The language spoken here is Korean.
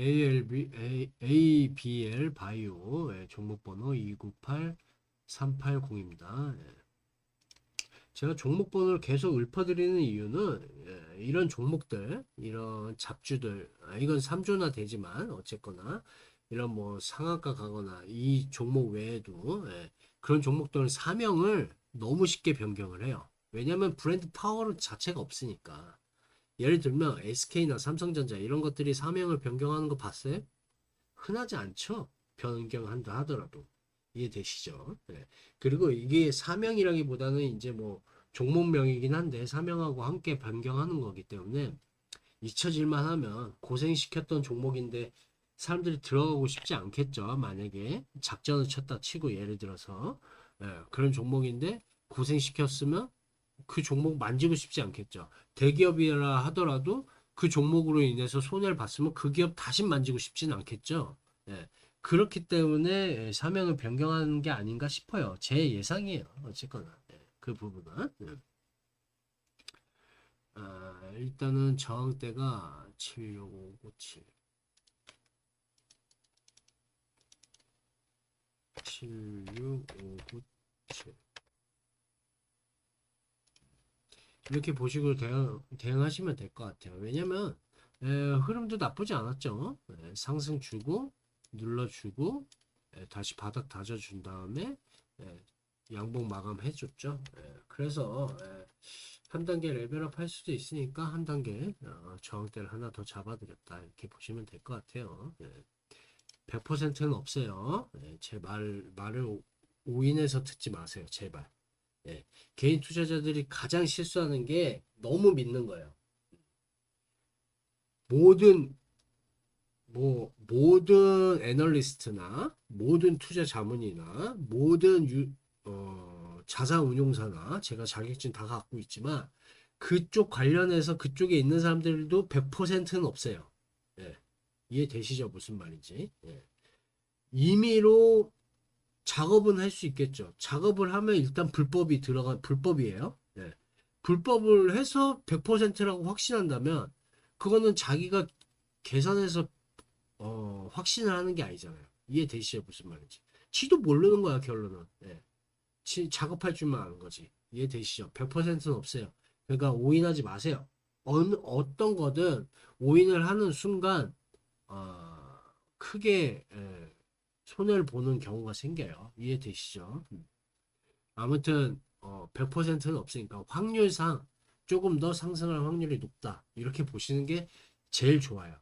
ALB, A, ABL 바이오 예, 종목번호 298380입니다. 예. 제가 종목번호를 계속 읊어드리는 이유는 예, 이런 종목들, 이런 잡주들, 아, 이건 3조나 되지만 어쨌거나 이런 뭐 상한가 가거나 이 종목 외에도 예, 그런 종목들은 사명을 너무 쉽게 변경을 해요. 왜냐하면 브랜드 파워 자체가 없으니까. 예를 들면 SK나 삼성전자 이런 것들이 사명을 변경하는 거 봤어요? 흔하지 않죠. 변경한다 하더라도 이해되시죠? 네. 그리고 이게 사명이라기보다는 이제 뭐 종목명이긴 한데 사명하고 함께 변경하는 거기 때문에 잊혀질만 하면 고생시켰던 종목인데 사람들이 들어가고 싶지 않겠죠. 만약에 작전을 쳤다 치고 예를 들어서 예, 그런 종목인데 고생시켰으면 그 종목 만지고 싶지 않겠죠. 대기업이라 하더라도 그 종목으로 인해서 손해를 봤으면 그 기업 다시 만지고 싶지는 않겠죠. 예. 그렇기 때문에 예, 사명을 변경하는 게 아닌가 싶어요. 제 예상이에요. 어쨌거나 예, 그 부분은. 예. 아, 일단은 저항대가 76597 76597 이렇게 보시고 대응, 대응하시면 될 것 같아요. 왜냐면 에, 흐름도 나쁘지 않았죠. 에, 상승 주고 눌러주고 에, 다시 바닥 다져준 다음에 에, 양봉 마감 해줬죠. 에, 그래서 에, 한 단계 레벨업 할 수도 있으니까 한 단계 어, 저항대를 하나 더 잡아드렸다 이렇게 보시면 될 것 같아요. 예. 100%는 없어요. 예, 제 말, 말을 오- 오인해서 듣지 마세요. 제발. 예, 개인 투자자들이 가장 실수하는 게 너무 믿는 거예요. 모든 뭐 모든 애널리스트나 모든 투자 자문이나 모든 유, 어, 자산 운용사나 제가 자격증 다 갖고 있지만 그쪽 관련해서 그쪽에 있는 사람들도 100%는 없어요. 예. 이해되시죠? 무슨 말인지. 예. 임의로 작업은 할 수 있겠죠. 작업을 하면 일단 불법이 들어가 불법이에요. 예. 불법을 해서 100%라고 확신한다면 그거는 자기가 계산해서 어, 확신을 하는 게 아니잖아요. 이해되시죠? 무슨 말인지. 지도 모르는 거야, 결론은. 예. 지, 작업할 줄만 아는 거지. 이해되시죠? 100%는 없어요. 그러니까 오인하지 마세요. 어느, 어떤 거든 오인을 하는 순간 어, 크게 예, 손해를 보는 경우가 생겨요. 이해되시죠? 음. 아무튼 어, 100%는 없으니까 확률상 조금 더 상승할 확률이 높다. 이렇게 보시는 게 제일 좋아요.